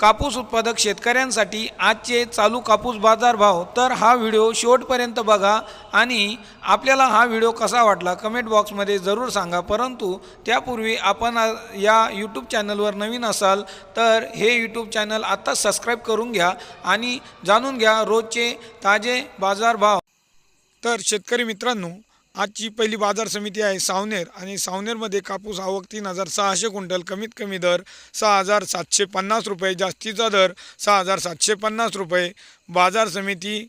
कापूस उत्पादक शेतकऱ्यांसाठी आजचे चालू कापूस बाजार भाव. तर हा व्हिडिओ शेवटपर्यंत बघा आणि आपल्याला हा व्हिडिओ कसा वाटला कमेंट बॉक्समध्ये जरूर सांगा. परंतु त्यापूर्वी आपण या यूट्यूब चॅनलवर नवीन असाल तर हे यूट्यूब चॅनल आत्ताच सबस्क्राईब करून घ्या आणि जाणून घ्या रोजचे ताजे बाजारभाव तर शेतकरी मित्रांनो आजची पहिली बाजार समिती आहे सावनेर आणि सावनेरमध्ये कापूस आवक तीन हजार सहाशे क्विंटल कमीत कमी दर सहा हजार सातशे पन्नास रुपये जास्तीचा दर सहा हजार सातशे पन्नास रुपये. बाजार समिती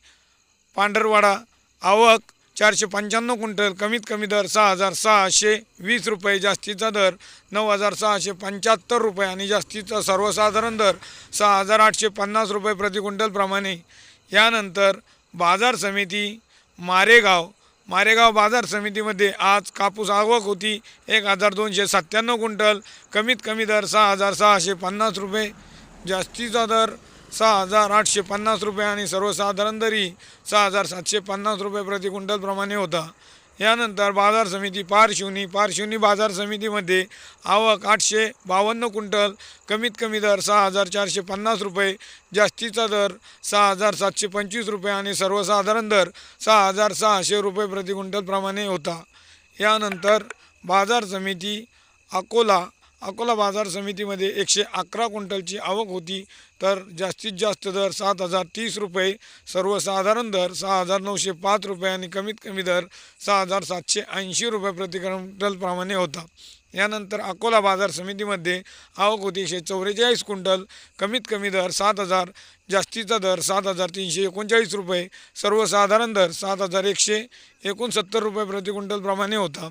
पांढरवाडा आवक चारशे पंच्याण्णव क्विंटल कमीत कमी दर सहा हजार सहाशे वीस रुपये जास्तीचा दर नऊ हजार सहाशे पंच्याहत्तर रुपये आणि जास्तीचा सर्वसाधारण दर सहा हजार आठशे पन्नास रुपये प्रति क्विंटलप्रमाणे यानंतर बाजार समिती मारेगाव मारेगाव बाजार समितीमध्ये आज कापूस आवक होती. एक हजार दोनशे सत्त्याण्णव क्विंटल कमीत कमी दर सहा हजार सहाशे पन्नास रुपये जास्तीचा दर सहा हजार आठशे पन्नास रुपये आणि सर्वसाधारण दरी सहा हजार सातशे पन्नास रुपये प्रति क्विंटलप्रमाणे होता. यानंतर बाजार समिती पारशिवनी पारशिवनी बाजार समितीमध्ये आवक आठशे बावन्न क्विंटल कमीत कमी दर सहा हजार चारशे पन्नास रुपये जास्तीचा दर सहा हजार सातशे पंचवीस रुपये आणि सर्वसाधारण दर सहा हजार सहाशे रुपये प्रति क्विंटलप्रमाणे होता. यानंतर बाजार समिती अकोला अकोला बाजार समितीमध्ये एकशे अकरा क्विंटलची आवक होती तर जास्तीत जास्त दर सात हजार तीस रुपये सर्वसाधारण दर सहा हजार नऊशे पाच रुपये आणि कमीत कमी दर सहा हजार सातशे ऐंशी रुपये प्रति क्विंटलप्रमाणे होता. यानंतर अकोला बाजार समितीमध्ये आवक होती एकशे चौवेचाळीस क्विंटल कमीत कमी दर सात हजार जास्तीचा दर सात हजार तीनशे एकोणचाळीस रुपये सर्वसाधारण दर सात हजार एकशे एकोणसत्तर रुपये प्रति क्विंटलप्रमाणे होता.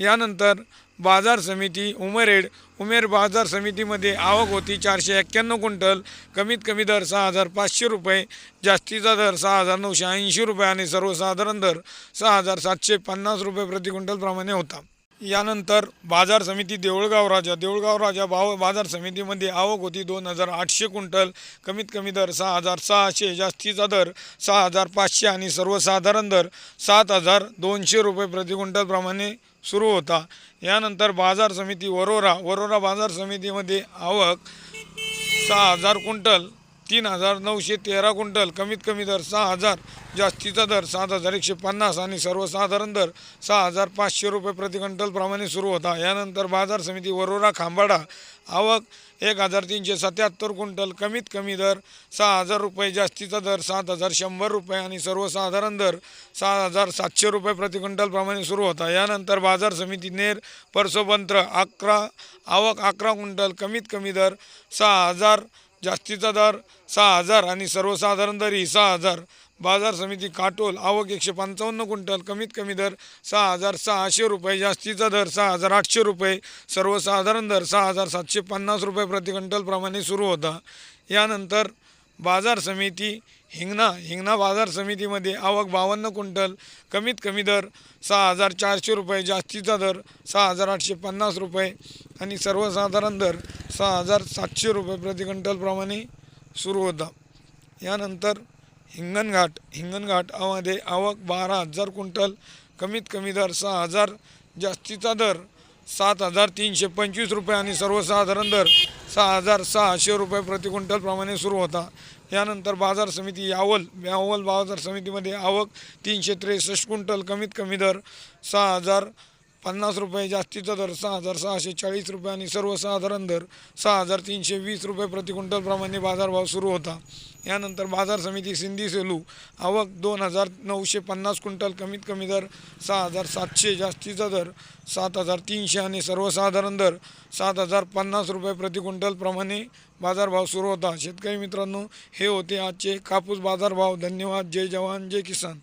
यानंतर बाजार समिती उमरेड उमेर बाजार समितीमध्ये आवक होती चारशे एक्क्याण्णव क्विंटल. कमीत कमी दर सहा हजार पाचशे रुपये जास्तीचा दर सहा हजार नऊशे ऐंशी रुपये आणि सर्वसाधारण दर सहा हजार सातशे पन्नास रुपये प्रति क्विंटलप्रमाणे होता. यानंतर बाजार समिती देऊळगाव राजा देऊळगाव राजा भाव बाजार समितीमध्ये आवक होती दोन हजार आठशे क्विंटल. कमीत कमी दर सहा हजार सहाशे जास्तीचा दर सहा हजार पाचशे आणि सर्वसाधारण दर सात हजार दोनशे रुपये प्रति क्विंटलप्रमाणे सुरू होता. यानंतर बाजार समिती वरोरा वरोरा बाजार समितीमध्ये आवक सहा हजार क्विंटल. तीन हजार नऊशे तेरा क्विंटल कमीत कमी दर सहा हजार जास्तीचा दर सात हजार एकशे पन्नास आणि सर्वसाधारण दर सहा हजार पाचशे रुपये प्रति क्विंटलप्रमाणे सुरू होता. यानंतर बाजार समिती वरोरा खांबाडा आवक एक हजार तीनशे सत्याहत्तर क्विंटल कमीत कमी दर सहा हजार रुपये जास्तीचा दर सात हजार शंभर रुपये आणि सर्वसाधारण दर सहा हजार सातशे रुपये प्रति क्विंटलप्रमाणे सुरू होता. यानंतर बाजार समिती नेर परसोबंत्र अकरा आवक अकरा क्विंटल कमीत कमी दर सहा हजार जास्तीचा दर सहा हजार आणि सर्वसाधारण दर ही सहा हजार. बाजार समिती काटोल आवक एकशे पंचावन्न क्विंटल कमीत कमी दर सहा हजार सहाशे रुपये जास्तीचा दर सहा हजार आठशे रुपये सर्वसाधारण दर सहा हजार सातशे पन्नास रुपये प्रति क्विंटलप्रमाणे सुरू होता. यानंतर बाजार समिती हिंगणा हिंगणा बाजार समितीमध्ये आवक बावन्न क्विंटल कमीत कमी दर सहा हजार चारशे रुपये जास्तीचा दर सहा हजार आठशे पन्नास रुपये आणि सर्वसाधारण दर सहा हजार सातशे रुपये प्रति क्विंटलप्रमाणे सुरू होता. यानंतर हिंगणघाट हिंगणघाटामध्ये आवक बारा हजार क्विंटल कमीत कमी दर सहा हजार जास्तीचा दर सात हजार तीनशे पंचवीस रुपये आणि सर्वसाधारण दर सहा हजार सहाशे रुपये प्रति क्विंटलप्रमाणे सुरू होता. यानंतर बाजार समिती यावल यावल बाजार समितीमध्ये आवक तीनशे त्रेसष्ट क्विंटल कमीत कमी दर सहा हजार पन्नास रुपये जास्तीचा दर सहा हजार सहाशे चाळीस रुपये आणि सर्वसाधारण दर सहा हजार तीनशे वीस रुपये प्रति क्विंटलप्रमाणे बाजारभाव सुरू होता. यानंतर बाजार समिती सिंधी सेलू आवक दोन हजार नऊशे पन्नास क्विंटल कमीत कमी दर सहा हजार सातशे जास्तीचा दर सात हजार तीनशे आणि सर्वसाधारण दर सात हजार पन्नास रुपये प्रति क्विंटलप्रमाणे बाजारभाव सुरू होता. शेतकरी मित्रांनो हे होते आजचे कापूस बाजारभाव. धन्यवाद. जय जवान. जय किसान.